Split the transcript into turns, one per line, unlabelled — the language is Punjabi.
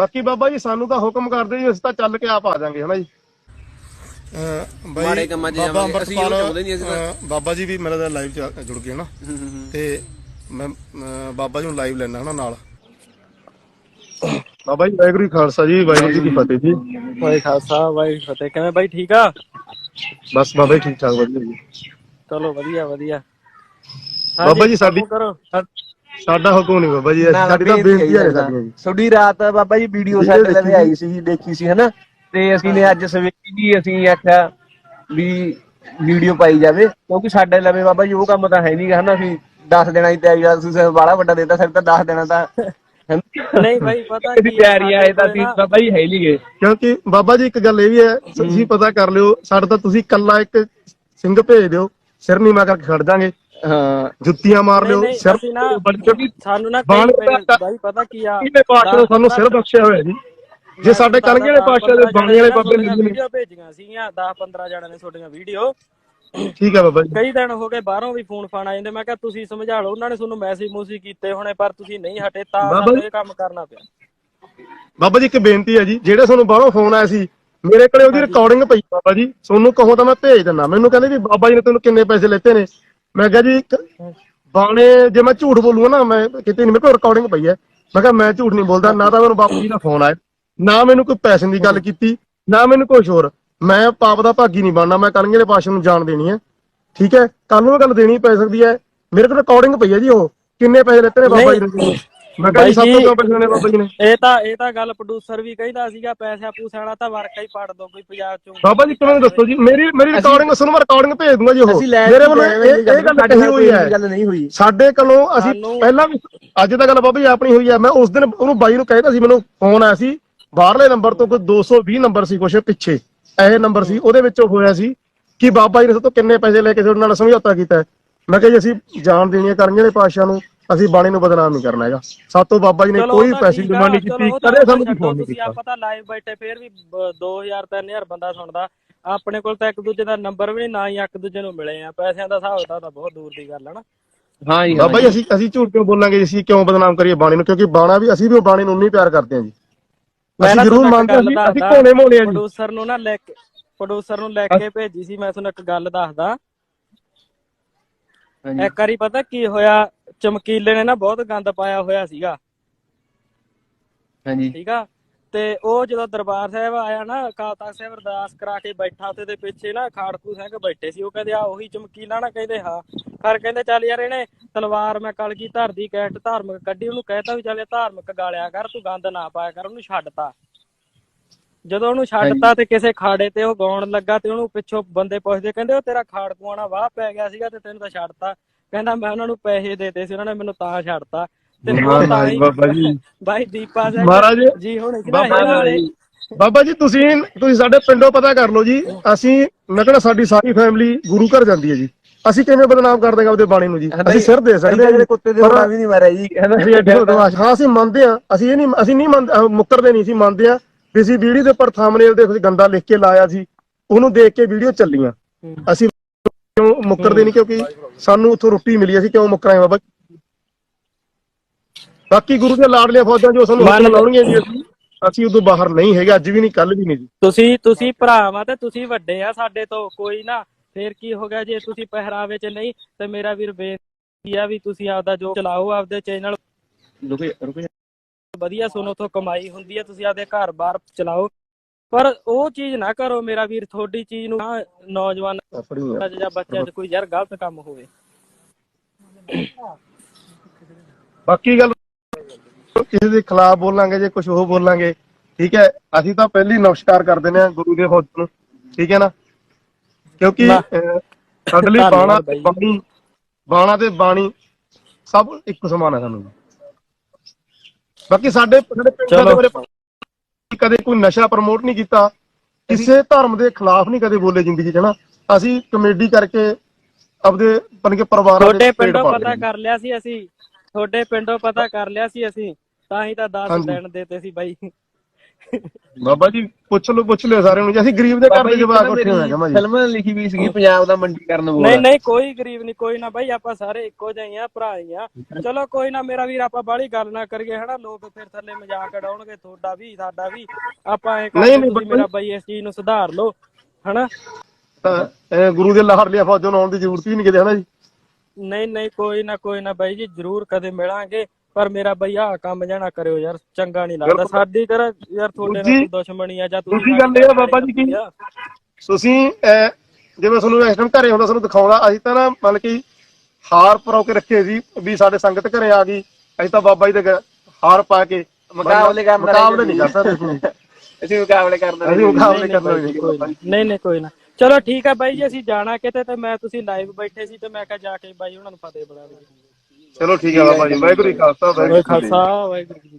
ਬਾਕੀ ਬਾਬਾ ਜੀ ਸਾਨੂੰ ਤਾਂ ਹੁਕਮ ਕਰਦੇ ਜੀ ਅਸੀਂ ਤਾਂ ਚੱਲ ਕੇ ਆਪ ਆ ਜਾਾਂਗੇ ਹਨਾ ਜੀ। ਬਾਈ
ਮਾੜੇ ਕੰਮਾਂ 'ਚ
ਬਾਬਾ
ਜਾਵਾਂਗੇ। ਅਸੀਂ ਉਹ
ਅੰਮ੍ਰਿਤਪਾਲ,
ਚਾਹੁੰਦੇ ਨਹੀਂ, ਅਸੀਂ ਤਾਂ-
ਅਹ, ਬਾਬਾ ਜੀ ਵੀ ਮੇਰੇ ਨਾਲ ਲਾਈਵ ਜੁੜ ਗਏ ਨਾ। ਤੇ ਮੈਂ ਅਹ, ਬਾਬਾ ਜੀ ਨੂੰ ਲਾਈਵ ਲੈਣਾ ਹਨਾ ਨਾਲ। ਬਾਬਾ ਜੀ ਵਾਹਿਗੁਰੂ ਜੀ ਖਾਲਸਾ ਜੀ ਵਾਹਿਗੁਰੂ ਜੀ ਕੀ ਫਤਿਹ ਜੀ।
ਵਾਹਿ ਖਾਲਸਾ ਵਾਹਿ ਫਤਿਹ। ਕਿਵੇਂ ਬਾਈ ਠੀਕ ਆ?
ਬਸ ਬਾਬਾ ਜੀ ਠੀਕ ਠਾਕ ਵਧੀਆ ਜੀ।
ਚਲੋ ਵਧੀਆ ਵਧੀਆ।
ਬਾਬਾ ਜੀ ਸਾਡੀ
ਕਰੋ।
ਸਾ- ਸਾਡਾ ਹੁਕਮ ਨਹੀਂ ਬਾਬਾ ਜੀ ਸਾਡੀ ਤਾਂ ਬੇਨਤੀ ਹੈ ਸਾਡੀਆਂ ਜੀ।
ਤੁਹਾਡੀ ਰਾਤ ਬਾਬਾ ਜੀ ਵੀਡੀਓ ਸਾਡੇ
ਦੇਖੀ
ਆਈ ਸੀ ਦੇਖੀ ਸੀ ਹਨਾ? ਤੇ ਅਸੀਂ ਨੇ ਅੱਜ ਸਵੇਰੇ ਵੀ ਅਸੀਂ ਆਖਿਆ ਵੀ ਵੀਡੀਓ ਪਾਈ ਜਾਵੇ ਕਿਉਂਕਿ ਸਾਡੇ ਲਵੇ ਬਾਬਾ ਜੀ ਉਹ ਕੰਮ ਤਾਂ ਹੈ ਨਹੀਂਗਾ ਹਨਾ? ਅਸੀਂ 10 ਦਿਨਾਂ ਦੀ ਤਿਆਰੀ ਆ ਤੁਸੀਂ ਬਾਲਾ ਵੱਡਾ ਦੇਤਾ ਸਾਡੇ ਤਾਂ 10 ਦਿਨਾਂ ਦਾ
ਨਹੀਂ ਬਾਈ ਪਤਾ
ਇਹਦੀ ਤਿਆਰੀ ਆਏ ਤਾਂ ਅਸੀਂ ਬਾਬਾ ਜੀ ਹੈ ਨਹੀਂਗੇ।
ਕਿਉਂਕਿ ਬਾਬਾ ਜੀ ਇੱਕ ਗੱਲ ਇਹ ਵੀ ਹੈ ਤੁਸੀਂ ਪਤਾ ਕਰ ਲਿਓ ਸਾਡਾ ਤਾਂ ਤੁਸੀਂ ਕੱਲਾ ਇੱਕ ਸਿੰਘ ਭੇਜ ਦਿਓ ਸਿਰ ਨੀਵਾ ਕਰਕੇ ਖੜ ਜਾਾਂਗੇ।
ਹਾਂ।
ਜੁੱਤੀਆਂ ਮਾਰ ਲਿਓ
ਨਹੀਂ
ਸਿਰ
ਅਸੀਂ ਨਾ
ਕਿਉਂਕਿ
ਸਾਨੂੰ ਨਾ
ਬਾਣ
ਕਈ
ਦਾ-
ਬਾਈ ਪਤਾ ਕੀ ਆ
ਇਹਨੇ ਪਾਸ਼ਾ ਨੇ ਸਾਨੂੰ ਸਿਰ ਬਖਸ਼ਿਆ ਹੋਇਆ ਜੀ। ਜੇ ਸਾਡੇ ਕਲਗੇ ਵਾਲੇ ਪਾਸ਼ਾ ਦੇ ਬਾਣੀ ਵਾਲੇ ਬਾਬੇ ਨੇ
ਵੀਡੀਓ ਭੇਜੀਆਂ ਸੀਗੀਆਂ 10 15 ਜਣਾਂ ਨੇ ਤੁਹਾਡੀਆਂ ਵੀਡੀਓ।
ਠੀਕ ਹੈ ਬਾਬਾ ਜੀ।
ਕਈ ਦਿਨ ਹੋ ਗਏ ਬਾਹਰੋਂ ਵੀ ਫੋਨ ਫਾਨ ਆ ਜਾਂਦੇ ਮੈਂ ਕਿਹਾ ਤੁਸੀਂ ਸਮਝਾ ਲਓ ਉਹਨਾਂ ਨੇ ਤੁਹਾਨੂੰ ਮੈਸੇਜ ਮੂਸੀ ਕੀਤੇ ਹੋਣੇ ਪਰ ਤੁਸੀਂ ਨਹੀਂ ਹਟੇ ਤਾਂ
ਬਾਬਾ
ਸਾਨੂੰ
ਜੀ-
ਇਹ ਕੰਮ ਕਰਨਾ ਪਿਆ।
ਬਾਬਾ ਜੀ ਇੱਕ ਬੇਨਤੀ ਹੈ ਜੀ ਜਿਹੜੇ ਤੁਹਾਨੂੰ ਬਾਹਰੋਂ ਫੋਨ ਆਇਆ ਸੀ ਮੇਰੇ ਕੋਲੇ ਉਹਦੀ ਰਿਕਾਰਡਿੰਗ ਪਈ ਬਾਬਾ ਜੀ ਤੁਹਾਨੂੰ ਕਹੋ ਤਾਂ ਮੈਂ ਭੇਜ ਦਿੰਦਾ। ਮੈਨੂੰ ਕਹਿੰਦੇ ਵੀ ਬਾਬਾ ਜੀ ਨੇ ਤੈਨੂੰ ਕਿੰਨੇ ਪੈਸੇ ਲੈਤੇ ਨੇ ਮੈਂ ਕਿਹਾ ਜੀ ਬਾਣੇ ਜੇ ਮੈਂ ਝੂਠ ਬੋਲੂਗਾ ਨਾ ਮੈਂ ਕਿਤੇ ਨਹੀਂ ਮੇਰੇ ਕੋਲ ਰਿਕਾਰਡਿੰਗ ਪਈ ਹੈ। ਮੈਂ ਕਿਹਾ ਮੈਂ ਝੂਠ ਨਹੀਂ ਬੋਲਦਾ ਨਾ ਤਾਂ ਮੈਨੂੰ ਬਾਪੂ ਜੀ ਦਾ ਫੋਨ ਆਇਆ ਨਾ ਮੈਨੂੰ ਕੋਈ ਪੈਸੇ ਦੀ ਗੱਲ ਕੀਤੀ ਨਾ ਮੈਨੂੰ ਕੁਝ ਹੋਰ। ਮੈਂ ਪਾਪ ਦਾ ਭਾਗੀ ਨਹੀਂ ਬਣਨਾ ਮੈਂ ਕਲਗੇ ਦੇ ਪਾਸ਼ਾ ਨੂੰ ਜਾਣ ਦੇਣੀ ਹੈ। ਠੀਕ ਹੈ? ਕੱਲ ਨੂੰ ਇਹ ਗੱਲ ਦੇਣੀ ਪੈ ਸਕਦੀ ਹੈ। ਮੇਰੇ ਕੋਲ ਰਿਕਾਰਡਿੰਗ ਪਈ ਹੈ ਜੀ ਉਹ। ਕਿੰਨੇ ਪੈਸੇ ਲੈਤੇ ਨੇ ਬਾਬਾ ਜੀ ਨੇ? ਮੈਂ ਕਿਹਾ ਜੀ ਸਭ ਤੋਂ ਕਿਉਂ ਪੈਸੇ ਲੈਣੇ ਬਾਬਾ ਜੀ ਨੇ।
ਇਹ ਤਾਂ ਇਹ ਤਾਂ ਗੱਲ ਪ੍ਰੋਡਿਊਸਰ ਵੀ ਕਹਿੰਦਾ ਸੀਗਾ ਪੈਸਾ ਪੂਸਾ ਵਾਲਾ ਤਾਂ ਵਰਕਾ ਹੀ ਪੜ ਦੋ ਕੋਈ ਪੰਜਾਬ ਚੋਂ।
ਬਾਬਾ ਜੀ ਕਿਵੇਂ ਦੱਸੋ ਜੀ ਮੇਰੀ ਮੇਰੀ ਰਿਕਾਰਡਿੰਗ ਸੁਣੋ ਮੈਂ ਰਿਕਾਰਡਿੰਗ ਭੇਜ ਦੂੰਗਾ ਜੀ ਉਹ।
ਅਸੀਂ ਲੈ
ਮੇਰੇ ਵੱਲੋਂ ਇਹ ਇਹ ਗੱਲ ਕਹੀ ਹੋਈ ਹੈ।
ਗੱਲ ਨਹੀਂ ਹੋਈ।
ਸਾਡੇ ਕੋਲੋਂ ਅਸੀਂ
ਸਾਨੂੰ-
ਪਹਿਲਾਂ ਵੀ ਅੱਜ ਤਾਂ ਗੱਲ ਬਾਬਾ ਜੀ ਆਪਣੀ ਹੋਈ ਹੈ। ਮੈਂ ਉਸ ਦਿਨ ਉਹਨੂੰ ਬਾਈ ਨੂੰ ਕਹਿਤਾ ਸੀ ਮੈਨੂੰ ਫੋਨ ਆਇਆ ਸੀ। ਬਾਹਰਲੇ ਨੰਬਰ ਤੋਂ ਕੋਈ 220 ਨੰਬਰ ਸੀ ਕੁਛ ਪਿੱਛੇ। ਇਹ ਨੰਬਰ ਸੀ ਉਹਦੇ ਵਿੱਚੋਂ ਹੋਇਆ ਸੀ ਕਿ ਬਾਬਾ ਜੀ ਨੇ ਸਾਤੋਂ ਕਿੰਨੇ ਪੈਸੇ ਲੈ ਕੇ ਤੁਹਾਡੇ ਨਾਲ ਸਮਝੌਤਾ ਕੀਤਾ ਹੈ। ਮੈਂ ਕਿਹਾ ਜੀ ਅਸੀਂ ਜਾਣ ਦੇਣੀ ਹੈ ਕਰਨਗੇ ਦੇ ਪਾਸ਼ਾ ਨੂੰ ਅਸੀਂ ਬਾਣੀ ਨੂੰ ਬਦਨਾਮ ਨਹੀਂ ਕਰਨਾ ਹੈਗਾ। ਸਾਤੋਂ ਬਾਬਾ ਜੀ ਨੇ
ਚਲੋ
ਕੋਈ
ਤਾਂ
ਪੈਸੇ ਦੀ
ਠੀਕ ਆ,
ਡਿਮਾਂਡ ਨਹੀਂ
ਚਲੋ
ਕੀਤੀ
ਉਹ ਤਾਂ
ਕਦੇ ਸਾਨੂੰ
ਛੱਡੋ,
ਫੋਨ ਨਹੀਂ
ਤੁਸੀਂ
ਕੀਤਾ।
ਆਪਾਂ ਤਾਂ ਲਾਈਵ ਬੈਠੇ ਫੇਰ ਵੀ 2000 3000 ਬੰਦਾ ਸੁਣਦਾ। ਆਪਣੇ ਕੋਲ ਤਾਂ ਇੱਕ ਦੂਜੇ ਦਾ ਨੰਬਰ ਵੀ ਨਹੀਂ ਨਾ ਹੀ ਇੱਕ ਦੂਜੇ ਨੂੰ ਮਿਲੇ ਆ। ਪੈਸਿਆਂ ਦਾ ਹਿਸਾਬ ਤਾਂ ਤਾਂ ਬਹੁਤ ਦੂਰ ਦੀ ਗੱਲ ਹੈ ਨਾ।
ਹਾਂ ਜੀ
ਬਾਬਾ ਜੀ ਅਸੀਂ ਅਸੀਂ ਝੂਠ ਕਿਉਂ ਬੋਲਾਂਗੇ ਜੀ? ਅਸੀਂ ਕਿਉਂ ਬਦਨਾਮ ਕਰੀਏ ਬਾਣੀ ਨੂੰ? ਕਿਉਂਕਿ ਬਾਣਾ ਵੀ ਅਸੀਂ ਵੀ ਉਹ ਬਾਣੀ ਨੂੰ ਉਨੀ ਪਿਆਰ ਕਰਦੇ ਹਾਂ ਜੀ। ਅਸੀਂ ਜ਼ਰੂਰ ਮੰਨਦੇ ਹਾਂ ਅਸੀਂ- ਅਸੀਂ ਕੋਨੇ ਮੋਨੇ ਆ ਜੀ।
ਪ੍ਰੋਡਿਊਸਰ ਨੂੰ ਨਾ ਲੈ ਕੇ ਪ੍ਰੋਡਿਊਸਰ ਨੂੰ ਲੈ ਕੇ ਭੇਜੀ ਸੀ ਮੈਂ ਤੁਹਾਨੂੰ ਇੱਕ ਗੱਲ ਦੱਸਦਾ।
ਹਾਂਜੀ।
ਇੱਕ ਵਾਰੀ ਪਤਾ ਕੀ ਹੋਇਆ? ਚਮਕੀਲੇ ਨੇ ਨਾ ਬਹੁਤ ਗੰਦ ਪਾਇਆ ਹੋਇਆ ਸੀਗਾ।
ਹਾਂਜੀ।
ਠੀਕ ਆ? ਤੇ ਉਹ ਜਦੋਂ ਦਰਬਾਰ ਸਾਹਿਬ ਆਇਆ ਨਾ ਅਕਾਲ ਤਖਤ ਸਾਹਿਬ ਅਰਦਾਸ ਕਰਾ ਕੇ ਬੈਠਾ ਤੇ ਦੇ ਪਿੱਛੇ ਨਾ ਖਾੜਕੂ ਸਿੰਘ ਬੈਠੇ ਸੀ। ਉਹ ਕਹਿੰਦੇ ਆ ਉਹੀ ਚਮਕੀਲਾ ਨਾ? ਕਹਿੰਦੇ ਹਾਂ। ਪਰ ਕਹਿੰਦੇ ਚੱਲ ਯਾਰ ਇਹਨੇ ਤਲਵਾਰ ਮੈਂ ਕਲਗੀ ਧਰਦੀ ਕੈਟ ਧਾਰਮਿਕ ਕੱਢੀ। ਉਹਨੂੰ ਕਹਿਤਾ ਵੀ ਚੱਲ ਇਹ ਧਾਰਮਿਕ ਗਾਲਿਆ ਕਰ ਤੂੰ ਗੰਦ ਨਾ ਪਾਇਆ ਕਰ ਉਹਨੂੰ ਛੱਡਤਾ। ਜਦੋਂ ਉਹਨੂੰ ਛੱਡਤਾ ਤੇ ਕਿਸੇ ਖਾੜੇ ਤੇ ਉਹ ਗਾਉਣ ਲੱਗਾ ਤੇ ਉਹਨੂੰ ਪਿੱਛੋਂ ਬੰਦੇ ਪੁੱਛਦੇ ਕਹਿੰਦੇ ਉਹ ਤੇਰਾ ਖਾੜਕੂਆਣਾ ਵਾਹ ਪੈ ਗਿਆ ਸੀਗਾ ਤੇ ਤੈਨੂੰ ਤਾਂ ਛੱਡਤਾ। ਕਹਿੰਦਾ ਮੈਂ ਉਹਨਾਂ ਨੂੰ ਪੈਸੇ ਦੇਤੇ ਸੀ ਉਹਨਾਂ ਨੇ ਮੈਨੂੰ ਤਾਂ ਛੱਡਤਾ। ਤੇ ਤਾਂ ਹੀ
ਬਾਬਾ ਜੀ।
ਭਾਈ ਦੀਪਾ ਸਿੰਘ
ਮਹਾਰਾਜ
ਜੀ ਹੁਣ
ਬਾਬਾ ਜੀ। ਬਾਬਾ ਜੀ ਤੁਸੀਂ ਤੁਸੀਂ ਸਾਡੇ ਪਿੰਡੋਂ ਪਤਾ ਕਰ ਲਓ ਜੀ ਅਸੀਂ ਮੈਂ ਕਹਿੰਦਾ ਸਾਡੀ ਸਾਰੀ ਫੈਮਿਲੀ ਗੁਰੂ ਘਰ ਜਾਂਦੀ ਹੈ ਜੀ। ਅਸੀਂ ਕਿਵੇਂ ਬਦਨਾਮ ਕਰ ਦੇਗਾ ਉਹਦੇ ਬਾਣੀ ਨੂੰ ਜੀ? ਅਸੀਂ ਸਿਰ ਦੇ ਸਕਦੇ ਹਾਂ
ਜਿਹੜੇ। ਕੁੱਤੇ ਦੇ ਹੋਣਾ ਵੀ ਨਹੀਂ ਮਾਰਿਆ ਜੀ ਕਹਿੰਦਾ
ਅਸੀਂ ਐਡੇ ਬਦਮਾਸ਼। ਹਾਂ ਅਸੀਂ ਮੰਨਦੇ ਹਾਂ ਅਸੀਂ ਇਹ ਨਹੀਂ ਅਸੀਂ ਨਹੀਂ ਮੰਨਦੇ ਮੁੱਕਰਦੇ ਨਹੀਂ ਸੀ ਮੰਨਦੇ ਹਾਂ ਵੀ ਅਸੀਂ ਵੀਡੀਓ ਦੇ ਉੱਪਰ ਥੰਬਨੇਲ ਦੇ ਕੁਝ ਗੰਦਾ ਲਿਖ ਕੇ ਲਾਇਆ ਸੀ ਉਹਨੂੰ ਦੇਖ ਕੇ ਵੀਡੀਓ ਚੱਲੀਆਂ। ਅਸੀਂ ਮੁੱਕਰਦੇ ਨਹੀਂ ਕਿਉਂਕਿ ਸਾਨੂੰ ਉੱਥੋਂ ਰੋਟੀ ਮਿਲੀ ਅਸੀਂ ਕਿਉਂ ਮੁੱਕਰਾਂਗੇ ਬਾਬਾ ਬਾਕੀ ਗੁਰੂ ਦੇ ਲਾਡਲੀਆਂ ਫੌਜਾਂ ਜੋ ਸਾਨੂੰ ਹੱਥ ਲਾਉਣਗੀਆਂ ਜੀ ਅਸੀਂ ਅਸੀਂ ਉਦੋਂ ਬਾਹਰ ਨਹੀਂ ਹੈਗੇ ਅੱਜ ਵੀ ਨਹੀਂ ਕੱਲ ਵੀ ਨਹੀਂ ਜੀ।
ਤੁਸੀਂ ਤੁਸੀਂ ਭਰਾ ਵਾ ਤੇ ਤੁਸੀਂ ਵੱਡੇ ਆ ਸਾਡੇ ਤੋਂ ਕੋਈ ਨਾ ਫੇਰ ਕੀ ਹੋ ਗਿਆ ਜੇ ਤੁਸੀਂ ਪਹਿਰਾਵੇ 'ਚ ਨਹੀਂ ਤੇ ਮੇਰਾ ਵੀਰ ਬੇਨਤੀ ਆ ਵੀ ਤੁਸੀਂ ਆਪਦਾ ਜੋ ਚਲਾਓ ਆਪਦੇ ਚੈਨਲ
ਰੁਕੇ ਰੁਕੇ
ਵਧੀਆ ਸੁਣੋ ਤੋਂ ਕਮਾਈ ਹੁੰਦੀ ਹੈ ਤੁਸੀਂ ਆਪਦੇ ਘਰ-ਬਾਰ ਚਲਾਓ। ਪਰ ਉਹ ਚੀਜ਼ ਨਾ ਕਰੋ ਮੇਰਾ ਵੀਰ ਤੁਹਾਡੀ ਚੀਜ਼ ਨੂੰ ਨਾ ਨੌਜਵਾਨ
ਆ।
ਜਾਂ ਬੱਚਿਆਂ 'ਚ ਕੋਈ ਯਾਰ ਗਲਤ ਕੰਮ ਹੋਵੇ।
ਬਾਕੀ ਗੱਲ ਕਿਸੇ ਦੇ ਖਿਲਾਫ ਬੋਲਾਂਗੇ ਜੇ ਕੁਝ ਉਹ ਬੋਲਾਂਗੇ ਠੀਕ ਹੈ? ਅਸੀਂ ਤਾਂ ਪਹਿਲੀ ਨਮਸਕਾਰ ਕਰ ਦਿੰਦੇ ਹਾਂ ਗੁਰੂ ਦੇ ਫੌਜ ਨੂੰ ਠੀਕ ਹੈ ਨਾ? ਕਿਉਂਕਿ ਸਾਡੇ ਲਈ ਬਾਣਾ ਬਾਣੀ ਬਾਣਾ ਤੇ ਬਾਣੀ ਸਭ ਇੱਕ ਸਮਾਨ ਹੈ ਸਾਨੂੰ। ਬਾਕੀ ਸਾਡੇ ਸਾਡੇ ਪਿੰਡ ਦੇ। ਬਾਰੇ ਕਦੇ ਕੋਈ ਨਸ਼ਾ ਪ੍ਰਮੋਟ ਨਹੀਂ ਕੀਤਾ ਕਿਸੇ ਧਰਮ ਦੇ ਖਿਲਾਫ ਨਹੀਂ ਕਦੇ ਬੋਲੇ ਜ਼ਿੰਦਗੀ 'ਚ ਨਾ ਅਸੀਂ ਕਮੇਡੀ ਕਰਕੇ ਆਪਦੇ ਪਨ ਕੇ ਪਰਿਵਾਰਾਂ
ਤੁਹਾਡੇ ਪਿੰਡੋਂ ਪਤਾ। ਕਰ ਲਿਆ ਸੀ ਅਸੀਂ ਤੁਹਾਡੇ ਪਿੰਡੋਂ ਪਤਾ ਕਰ ਲਿਆ ਸੀ ਅਸੀਂ ਤਾਂ ਹੀ ਤਾਂ 10
ਹਾਂਜੀ।
ਦਿਨ ਦੇਤੇ ਸੀ ਬਾਈ
ਬਾਬਾ ਜੀ ਪੁੱਛ ਲਓ ਪੁੱਛ ਲਿਓ ਸਾਰਿਆਂ ਨੂੰ ਜੀ। ਅਸੀਂ ਗਰੀਬ ਦੇ ਘਰ ਦੇ ਜਵਾਕ ਉੱਠੇ ਹੋਏ ਹਾਂ ਜੀ
ਫਿਲਮ ਲਿਖੀ ਵੀ ਸੀਗੀ ਪੰਜਾਬ ਦਾ ਮੰਡੀਕਰਨ ਬੋਲ
ਨਹੀਂ ਨਹੀਂ ਕੋਈ ਗਰੀਬ ਨਹੀਂ ਕੋਈ ਨਾ ਬਾਈ ਆਪਾਂ ਸਾਰੇ ਇੱਕੋ ਜਿਹੇ ਆ ਭਰਾ ਹੀ ਆ ਚਲੋ ਕੋਈ ਨਾ ਮੇਰਾ ਵੀਰ ਆਪਾਂ ਬਾਹਲੀ ਗੱਲ ਨਾ ਕਰੀਏ ਹਨਾ? ਲੋਕ ਫਿਰ ਥੱਲੇ ਮਜ਼ਾਕ ਉਡਾਉਣਗੇ ਤੁਹਾਡਾ ਵੀ ਸਾਡਾ ਵੀ। ਆਪਾਂ ਐ
ਨਹੀਂ, ਨਹੀਂ,
ਮੇਰਾ ਬਾਈ ਇਸ ਚੀਜ਼ ਨੂੰ ਸੁਧਾਰ ਲਓ ਹਨਾ?
ਤਾਂ ਇਹ ਗੁਰੂ ਦੇ ਲਾਹੜਲੀਆਂ ਫੌਜਾਂ ਨੂੰ ਆਉਣ ਦੀ ਜ਼ਰੂਰਤ ਹੀ ਨਹੀਂ ਕਿਤੇ ਹਨਾ ਜੀ?
ਨਹੀਂ ਨਹੀਂ ਕੋਈ ਨਾ ਕੋਈ ਨਾ ਬਾਈ ਜੀ ਜ਼ਰੂਰ ਕਦੇ ਮਿਲਾਂਗੇ। ਪਰ ਮੇਰਾ ਬਈ ਆਹ ਕੰਮ ਜਾਣਾ ਕਰਿਓ ਯਾਰ ਚੰਗਾ ਨਹੀਂ ਲੱਗਦਾ। ਸਾਡੀ ਕਰ ਯਾਰ ਤੁਹਾਡੇ ਨਾਲ
ਦੂਜੀ-
ਕੋਈ ਦੁਸ਼ਮਣੀ ਆ ਜਾਂ ਤੁਸੀਂ
ਦੂਜੀ ਗੱਲ ਇਹ ਆ ਬਾਬਾ ਜੀ ਕੀ ਤੁਸੀਂ ਅਹ, ਜਿਵੇਂ ਤੁਹਾਨੂੰ ਇਸ ਟਾਈਮ ਘਰੇ ਹੁੰਦਾ ਤੁਹਾਨੂੰ ਦਿਖਾਉਂਦਾ ਅਸੀਂ ਤਾਂ ਨਾ ਮਤਲਬ ਕਿ ਹਾਰ ਪਰੋ ਕੇ ਰੱਖੇ ਸੀ ਵੀ ਸਾਡੇ ਸੰਗਤ ਘਰੇ ਆ ਗਈ। ਅਸੀਂ ਤਾਂ ਬਾਬਾ ਜੀ ਦੇ ਹਾਰ ਪਾ ਕੇ
ਮੁਕਾਬਲੇ ਕਰਨ ਦਾ
ਮੁਕਾਬਲੇ ਨਹੀਂ ਕਰ ਸਕਦੇ ਅਸੀਂ
ਅਸੀਂ ਮੁਕਾਬਲੇ ਕਰਦੇ
ਅਸੀਂ ਮੁਕਾਬਲੇ ਕਰਨਾ
ਕੋਈ
ਨਹੀਂ
ਨਾ, ਨਹੀਂ। ਨਹੀਂ ਕੋਈ ਨਾ। ਚਲੋ ਠੀਕ ਆ ਬਾਈ ਜੀ ਅਸੀਂ ਜਾਣਾ ਕਿਤੇ ਤੇ ਮੈਂ ਤੁਸੀਂ ਲਾਈਵ ਬੈਠੇ ਸੀ ਤੇ ਮੈਂ ਕਿਹਾ ਜਾ ਕੇ ਬਾਈ ਉਹਨਾਂ ਨੂੰ ਫਤਿਹ ਬੁਲਾ ਦੇ
ਚਲੋ ਠੀਕ ਹੈ ਬਾਬਾ ਜੀ ਵਾਹਿਗੁਰੂ ਜੀ ਕਾ ਖਾਲਸਾ ਵਾਹਿਗੁਰੂ ਜੀ ਕੀ ਫਤਿਹ।
ਖਾਲਸਾ ਵਾਹਿਗੁਰੂ ਜੀ